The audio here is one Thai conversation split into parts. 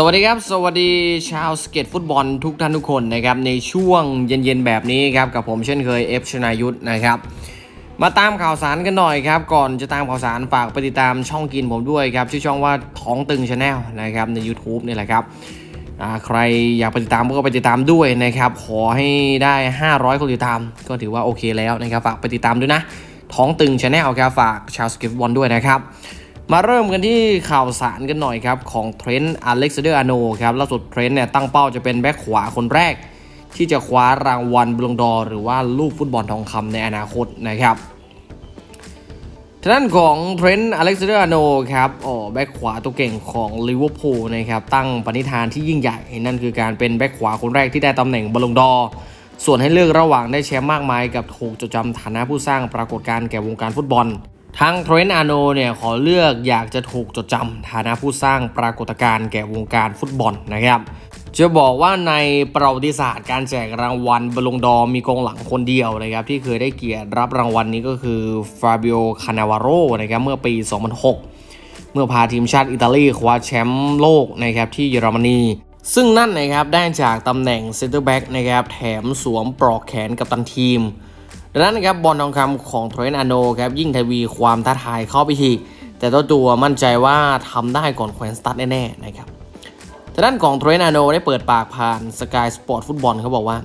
สวัสดีครับ สวัสดีชาวสเก็ตฟุตบอลทุกท่านทุกคนนะครับในช่วงเย็นๆแบบนี้ครับกับผมเช่นเคยเอฟชนายุทธนะครับมาตามข่าวสารกันหน่อยครับก่อนจะตามข่าวสารฝากไปติดตามช่องกินผมด้วยครับชื่อช่องว่าท้องตึงชาแนลนะครับใน YouTube นี่แหละครับใครอยากไปติดตามก็ไปติดตามด้วยนะครับขอให้ได้ 500 คนติดตาม ก็ถือว่าโอเคแล้วนะครับฝากไปติดตามด้วยนะท้องตึงชาแนลครับฝากชาวสเก็ตฟุตบอลด้วยนะครับ มาเริ่มกันที่ข่าวสารกันหน่อยครับ ของเทรนต์อเล็กซานเดอร์อาโนครับล่าสุดเทรนต์เนี่ยตั้งเป้าจะเป็นแบ็คขวาคนแรก ที่จะคว้ารางวัลบลงดอ หรือว่าลูกฟุตบอลทองคำในอนาคตนะครับทางด้านของเทรนต์อเล็กซานเดอร์อาโนครับอ๋อแบ็คขวาตัวเก่งของลิเวอร์พูลนะครับตั้งปณิธานที่ยิ่งใหญ่ นั่นคือการเป็นแบ็คขวาคนแรกที่ได้ตำแหน่งบลงดอ ส่วนให้เลือกระหว่างได้แชมป์มากมายกับถูกจดจำฐานะผู้สร้างปรากฏการณ์แก่วงการฟุตบอล ทางเทรนต์อาโนเนี่ยขอเลือกอยากจะถูกจดจำฐานะผู้สร้างปรากฏการณ์แก่วงการฟุตบอลนะครับจะบอกว่าในประวัติศาสตร์การแจกรางวัลบอลลงดอมีกองหลังคนเดียวนะครับที่เคยได้เกียรติรับรางวัลนี้ก็คือฟาบิโอ คานาวาโรนะครับเมื่อปี 2006 เมื่อพาทีมชาติอิตาลีคว้าแชมป์โลกนะครับที่เยอรมนีซึ่งนั่นนะครับได้จากตำแหน่งเซนเตอร์แบ็กนะครับแถมสวมปลอกแขนกับตันทีม ดังนั้นนะครับบอลทองคำของเทรนต์อาโนครับยิ่งทวีความท้าทายเข้าไปทีแต่เจ้าตัวมั่นใจว่าทำได้ก่อนแควนสตัดแน่ๆนะครับทางด้านของเทรนอาโนได้เปิดปากผ่านสกายสปอร์ตฟุตบอลเขาบอกว่า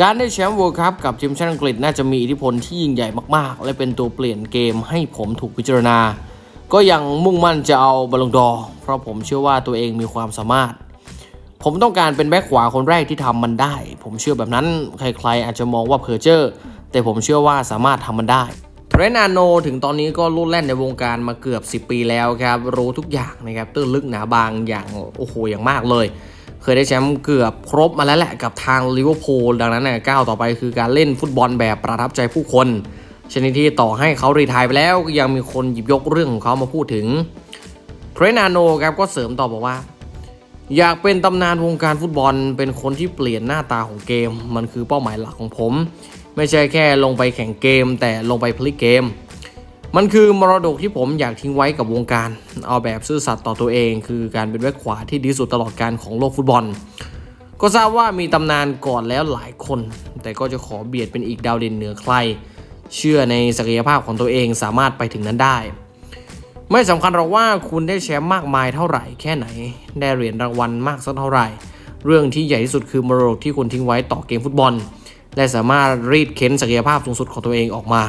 การได้แชมป์เวิลด์คัพกับทีมชาติอังกฤษน่าจะมีอิทธิพลที่ยิ่งใหญ่มากๆ และเป็นตัวเปลี่ยนเกมให้ผมถูกพิจารณา ก็ยังมุ่งมั่นจะเอาบอลลงดอ เพราะผมเชื่อว่าตัวเองมีความสามารถ ผมต้องการเป็นแบ็คขวาคนแรกที่ทำมันได้ ผมเชื่อแบบนั้นใครๆ อาจจะมองว่าเพอร์เจอร์แต่ผมเชื่อว่าสามารถทำมันได้เทรนนาโนถึงตอนนี้ก็ลุ่นแล่นในวงการมาเกือบ 10 ปีแล้วครับ รู้ทุกอย่างนะครับตื้นลึกหนาบางอย่างโอ้โหอย่างมากเลย เคยได้แชมป์เกือบครบมาแล้วแหละกับทางลิเวอร์พูลดังนั้นเนี่ยก้าวต่อไปคือการเล่นฟุตบอลแบบประทับใจผู้คน ชนิดที่ต่อให้เขารีไทายไปแล้วก็ยังมีคนหยิบยกเรื่องของเขามาพูดถึงเทรนาโนครับก็เสริมต่อบอกว่า อยากเป็นตำนานวงการฟุตบอล เป็นคนที่เปลี่ยนหน้าตาของเกม มันคือเป้าหมายหลักของผม ไม่ใช่แค่ลงไปแข่งเกม แต่ลงไปพลิกเกม มันคือมรดกที่ผมอยากทิ้งไว้กับวงการ เอาแบบซื่อสัตย์ต่อตัวเอง คือการเป็นแบ็คขวาที่ดีสุดตลอดการของโลกฟุตบอล ก็ทราบว่ามีตำนานก่อนแล้วหลายคน แต่ก็จะขอเบียดเป็นอีกดาวเด่นเหนือใคร เชื่อในศักยภาพของตัวเองสามารถไปถึงนั้นได้ ไม่สำคัญหรอกว่าคุณได้แชมป์มากมายเท่าไหร่แค่ไหน ได้เหรียญรางวัลมากสักเท่าไหร่ เรื่องที่ใหญ่ที่สุดคือมรดกที่คุณทิ้งไว้ต่อเกมฟุตบอล และสามารถรีดเค้นศักยภาพสูงสุดของตัวเองออกมา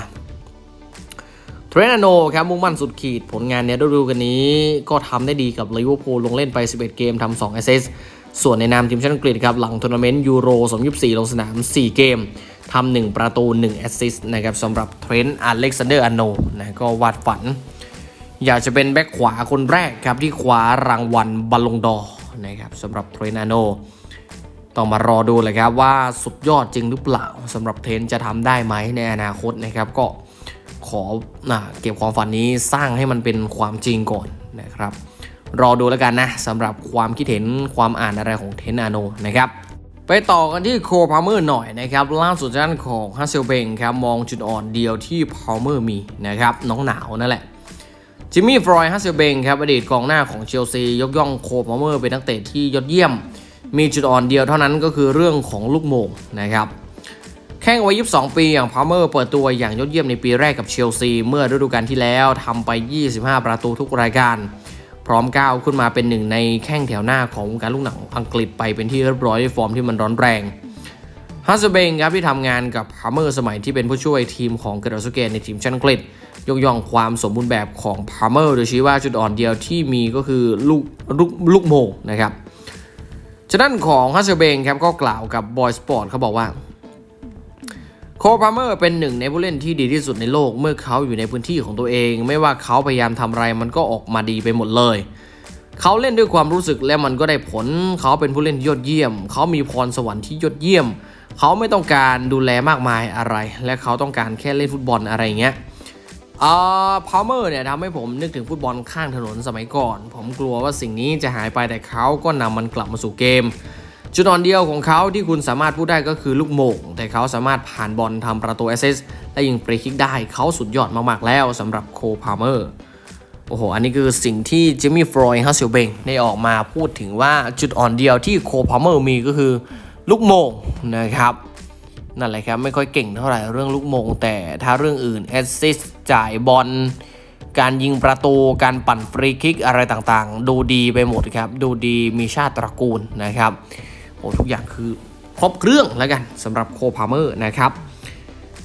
เทรนโนครับมุ่งมั่นสุดขีดผลงานเนี้ยดูกันนี้ ก็ทำได้ดีกับลิเวอร์พูลลงเล่นไป 11 เกมทำ2แอสเซสส่วนในนามทีมชาติอังกฤษครับหลังทัวร์นาเมนต์ยูโร2024ลงสนาม 4 เกมทำ1ประตู 1 แอสซิสต์นะครับสำหรับเทรนต์อเล็กซานเดอร์อาโนนะก็วาดฝัน อยากจะเป็นแบ็คขวาคนแรกครับที่คว้ารางวัลบอลลงดอร์นะครับสำหรับเทรนาโนต้องมารอดูเลยครับว่าสุดยอดจริงหรือเปล่าสำหรับเทนจะทำได้ไหมในอนาคตนะครับ ก็ขอนะเก็บความฝันนี้สร้างให้มันเป็นความจริงก่อนนะครับ รอดูแล้วกันนะสำหรับความคิดเห็นความอ่านอะไรของเทนนาโนนะครับไปต่อกันที่โคพาเมอร์หน่อยนะครับล่าสุดด้านของฮัสเซลเบงครับมองจุดอ่อนเดียวที่พาเมอร์มีนะครับน้องหนาวนั่นแหละ จิมมี่ฟรอยฮัสเซลเบงครับอดีตกองหน้าของเชลซียกย่องโคพาเมอร์เป็นนักเตะที่ยอดเยี่ยม มีจุดอ่อนเดียวเท่านั้นก็คือเรื่องของลูกโมงนะครับแข้งวัย 22 ปีอย่างพาเมอร์เปิดตัวอย่างยอดเยี่ยมในปีแรกกับเชลซีเมื่อฤดูกาลที่แล้วทำไป 25 ประตูทุกรายการ พร้อมก้าวขึ้นมาเป็นหนึ่งในแข้งแถวหน้าของวงการลูกหนังอังกฤษไปเป็นที่เรียบร้อยด้วยฟอร์มที่มันร้อนแรง ฮัสเซเบงครับที่ทำงานกับพาเมอร์สมัยที่เป็นผู้ช่วยทีมของเกรสุเกตในทีมชาติอังกฤษยกย่องความสมบูรณ์แบบของพาเมอร์โดยชี้ว่าจุดอ่อนเดียวที่มีก็คือลูกลูกลูกโมงนะครับฉะนั้นของฮัสเซเบงครับก็กล่าวกับบอยสปอร์ตเขาบอกว่าโคพาเมอร์เป็นหนึ่งในผู้เล่นที่ดีที่สุดในโลกเมื่อเขาอยู่ในพื้นที่ของตัวเอง ไม่ว่าเขาพยายามทำอะไรมันก็ออกมาดีไปหมดเลย เขาเล่นด้วยความรู้สึกและมันก็ได้ผล เขาเป็นผู้เล่นยอดเยี่ยม เขามีพรสวรรค์ที่ยอดเยี่ยม เขาไม่ต้องการดูแลมากมายอะไร และเขาต้องการแค่เล่นฟุตบอลอะไรเงี้ยเอ่อพาวเมอร์เนี่ยทำให้ผมนึกถึงฟุตบอลข้างถนนสมัยก่อน ผมกลัวว่าสิ่งนี้จะหายไปแต่เขาก็นำมันกลับมาสู่เกม จุดอ่อนเดียวของเขาที่คุณสามารถพูดได้ก็คือลูกโมงแต่เขาสามารถผ่านบอลทำประตูแอสซิสต์และยิงฟรีคิกได้เขาสุดยอดมากๆแล้วสำหรับโคพาวเมอร์โอ้โห อันนี้คือสิ่งที่จิมมี่ฟรอยด์ฮัสเซลเบงได้ออกมาพูดถึงว่าจุดอ่อนเดียวที่โคพาวเมอร์มีก็คือ ลูกโมงนะครับนั่นแหละครับ ไม่ค่อยเก่งเท่าไหร่เรื่องลูกโมง แต่ถ้าเรื่องอื่นแอสซิสจ่ายบอลการยิงประตูการปั่นฟรีคิกอะไรต่างๆ ดูดีไปหมดครับ ดูดีมีชาติตระกูลนะครับโอ้ทุกอย่างคือครบเครื่องแล้วกันสำหรับโคพาเมอร์นะครับ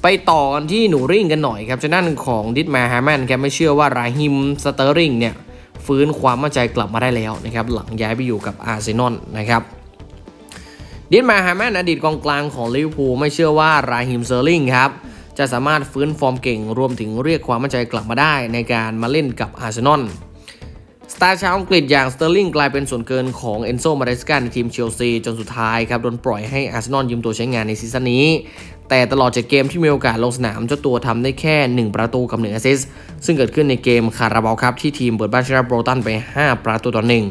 ไปต่อกันที่หนูริ่งกันหน่อยครับจะนั่นของดิดแมร์แฮมแมนครับไม่เชื่อว่าราฮิมสเตอร์ริงเนี่ยฟื้นความมั่นใจกลับมาได้แล้วนะครับหลังย้ายไปอยู่กับอาร์เซนอลนะครับ ดินมาฮาแมนอดีตกองกลางของลิเวอร์พูลไม่เชื่อว่าราฮิมเซอร์ลิงครับจะสามารถฟื้นฟอร์มเก่งรวมถึงเรียกความมั่นใจกลับมาได้ในการมาเล่นกับอาร์เซนอลสตาร์ชาวอังกฤษอย่างสเตอร์ลิงกลายเป็นส่วนเกินของเอนโซมาเรสกาในทีมเชลซีจนสุดท้ายครับโดนปล่อยให้อาร์เซนอลยืมตัวใช้งานในซีซั่นนี้ แต่ตลอด 7 เกมที่มีโอกาสลงสนามเจ้าตัวทำได้แค่ 1 ประตูกับ1แอสซิสต์ซึ่งเกิดขึ้นในเกมคาราบาวครับที่ทีมเปิดบ้านชนะโบรตันไป 5 ประตูต่อหนึ่ง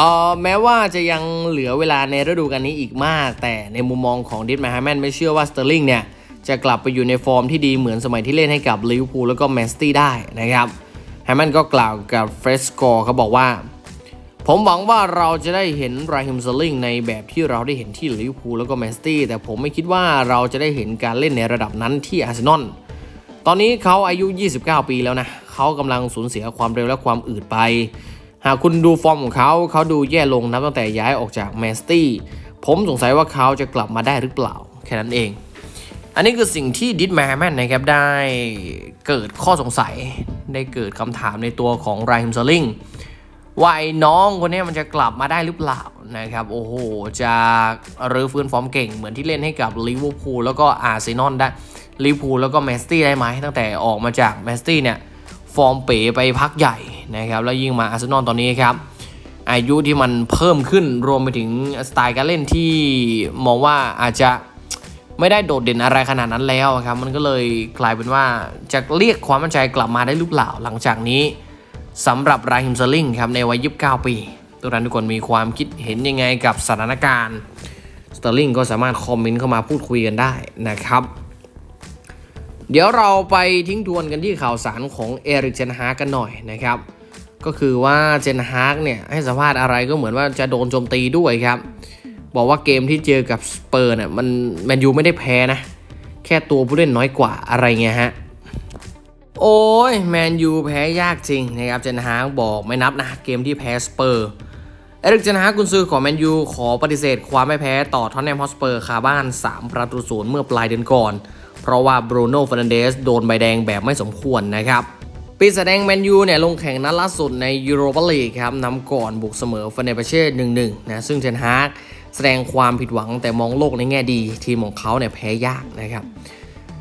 ออแม้ว่าจะยังเหลือเวลาในฤดูกาลนี้อีกมาก แต่ในมุมมองของดิสมาฮาแมนไม่เชื่อว่าสเตอร์ลิงเนี่ย จะกลับไปอยู่ในฟอร์มที่ดีเหมือนสมัยที่เล่นให้กับลิเวอร์พูลแล้วก็แมนซิตี้ได้นะครับแฮมแมนก็กล่าวกับเฟรสโกเขาบอกว่า ผมหวังว่าเราจะได้เห็นราฮิมสเตอร์ลิงในแบบที่เราได้เห็นที่ลิเวอร์พูลแล้วก็แมนซิตี้แต่ผมไม่คิดว่าเราจะได้เห็นการเล่นในระดับนั้นที่อาร์เซนอลตอนนี้เขาอายุ 29 ปีแล้วนะเขากำลังสูญเสียความเร็วและความอืดไป หากคุณดูฟอร์มของเขาเขาดูแย่ลงนับตั้งแต่ย้ายออกจากแมนสตี้ผมสงสัยว่าเขาจะกลับมาได้หรือเปล่า แค่นั้นเอง อันนี้คือสิ่งที่ดิสแมแมนนะครับได้เกิดข้อสงสัยได้เกิดคำถามในตัวของไรฮิมซอลิงว่าไอ้น้องคนนี้มันจะกลับมาได้หรือเปล่านะครับ โอ้โห จะรื้อฟื้นฟอร์มเก่งเหมือนที่เล่นให้กับลิเวอร์พูลแล้วก็อาร์เซนอลได้ลิเวอร์พูลแล้วก็แมนซิตี้ได้ไหมตั้งแต่ออกมาจากแมนซิตี้เนี่ย ฟอร์มเป๋ไปพักใหญ่ นะครับแล้วยิ่งมาอาร์เซนอลตอนนี้ครับอายุที่มันเพิ่มขึ้นรวมไปถึงสไตล์การเล่นที่มองว่าอาจจะไม่ได้โดดเด่นอะไรขนาดนั้นแล้วครับ มันก็เลยกลายเป็นว่าจะเรียกความมั่นใจกลับมาได้หรือเปล่าหลังจากนี้สำหรับราฮิมเซอร์ลิงครับในวัย 29 ปีทุกท่านทุกคนมีความคิดเห็นยังไงกับสถานการณ์สเตอร์ลิงก็สามารถคอมเมนต์เข้ามาพูดคุยกันได้นะครับ เดี๋ยวเราไปทิ้งทวนกันที่ข่าวสารของเอริกเจนฮากันหน่อยนะครับ ก็คือว่าเจนฮากเนี่ยให้สัมภาษณ์อะไรก็เหมือนว่าจะโดนโจมตีด้วยครับ บอกว่าเกมที่เจอกับสเปอร์เนี่ยมันแมนยูไม่ได้แพ้นะ แค่ตัวผู้เล่นน้อยกว่าอะไรเงี้ยฮะ โอ้ยแมนยูแพ้ยากจริงนะครับเจนฮากบอกไม่นับนะ เกมที่แพ้สเปอร์เอริกเจนฮากกุนซือของแมนยูขอปฏิเสธความไม่แพ้ต่อทอนแนมฮอสเปอร์คาบ้าน 3 ประตูศูนย์เมื่อปลายเดือนก่อน เพราะว่าบรูโน่ฟร์นันเดสโดนใบแดงแบบไม่สมควรนะครับ ปีแสดงแมนยูเนี่ยลงแข่งนัดล่าสุดในยูโรปาลีกครับนำก่อนบุกเสมอฟเนเบเช่หนึ่งหนึ่งนะซึ่งเทนฮากแสดงความผิดหวังแต่มองโลกในแง่ดี ทีมของเขาเนี่ยแพ้ยากนะครับ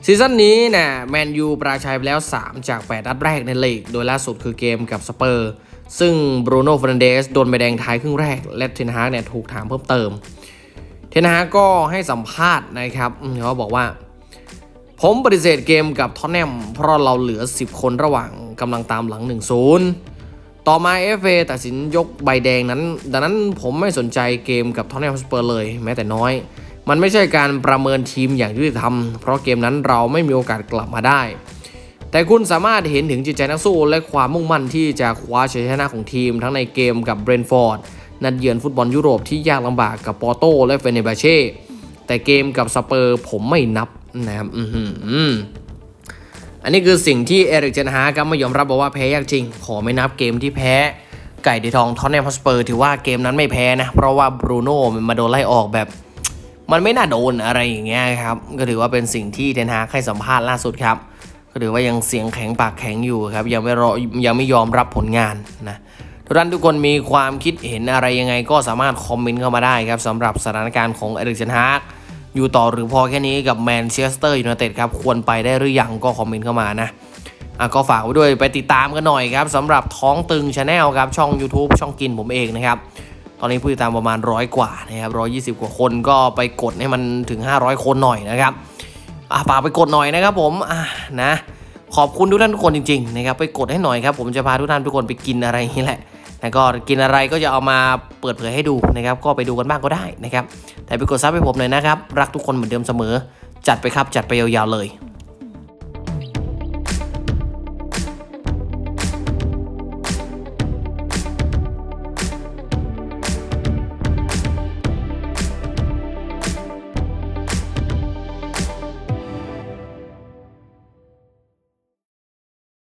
ซีซั่นนี้เนี่ยแมนยูปราชัยไปแล้ว 3 จาก 8 นัดแรกในลีก โดยล่าสุดคือเกมกับสเปอร์ ซึ่งบรูโน่ฟร์นันเดสโดนใบแดงท้ายครึ่งแรก และเทนฮากเนี่ยถูกถามเพิ่มเติม เทนฮากก็ให้สัมภาษณ์นะครับเขาบอกว่า ผมปฏิเสธเกมกับท็อตแนมเพราะเราเหลือ 10 คนระหว่าง กำลังตามหลัง 1-0 ต่อมา FA ตัดสินยกใบแดงนั้น ดังนั้นผมไม่สนใจเกมกับทอตแนมสเปอร์เลยแม้แต่น้อย มันไม่ใช่การประเมินทีมอย่างยุติธรรม เพราะเกมนั้นเราไม่มีโอกาสกลับมาได้ แต่คุณสามารถเห็นถึงจิตใจนักสู้และความมุ่งมั่นที่จะคว้าชัยชนะของทีม ทั้งในเกมกับเบรนฟอร์ดนัดเยือนฟุตบอลยุโรปที่ยากลำบากกับปอร์โตและเฟเนบาเช่แต่เกมกับสเปอร์ผมไม่นับนะครับ อันนี้คือสิ่งที่เอริกเจนฮาครับไม่ยอมรับบอกว่าแพ้ยากจริง ขอไม่นับเกมที่แพ้ไก่ดีทองทอนแนมฮอสเปอร์ถือว่าเกมนั้นไม่แพ้นะ เพราะว่าบรูโน่มันมาโดนไล่ออกแบบ มันไม่น่าโดนอะไรอย่างเงี้ยครับ ก็ถือว่าเป็นสิ่งที่เทนฮากให้สัมภาษณ์ล่าสุดครับ ก็ถือว่ายังเสียงแข็งปากแข็งอยู่ครับ ยังไม่รอยังไม่ยอมรับผลงานนะทุกท่านทุกคนมีความคิดเห็นอะไรยังไงก็สามารถคอมเมนต์เข้ามาได้ครับสำหรับสถานการณ์ของเอริกเจนฮาก อยู่ต่อหรือพอแค่นี้กับแมนเชสเตอร์ยูไนเต็ดครับควรไปได้หรือยังก็คอมเมนต์เข้ามานะอะก็ฝากไว้ด้วยไปติดตามกันหน่อยครับสำหรับท้องตึงชาแนลครับช่อง YouTube ช่องกินผมเองนะครับตอนนี้ผู้ติดตามประมาณร้อยกว่านะครับร้อยี่สิบกว่าคนก็ไปกดให้มันถึง 500 คนหน่อยนะครับอะฝากไปกดหน่อยนะครับผมอะนะขอบคุณทุกท่านทุกคนจริงๆนะครับไปกดให้หน่อยครับผมจะพาทุกท่านทุกคนไปกินอะไรนี้แหละ แล้วก็กินอะไรก็จะเอามาเปิดเผยให้ดูนะครับ ก็ไปดูกันบ้างก็ได้นะครับ แต่ไปกดซับให้ผมหน่อยนะครับ รักทุกคนเหมือนเดิมเสมอ จัดไปครับ จัดไปยาวๆเลย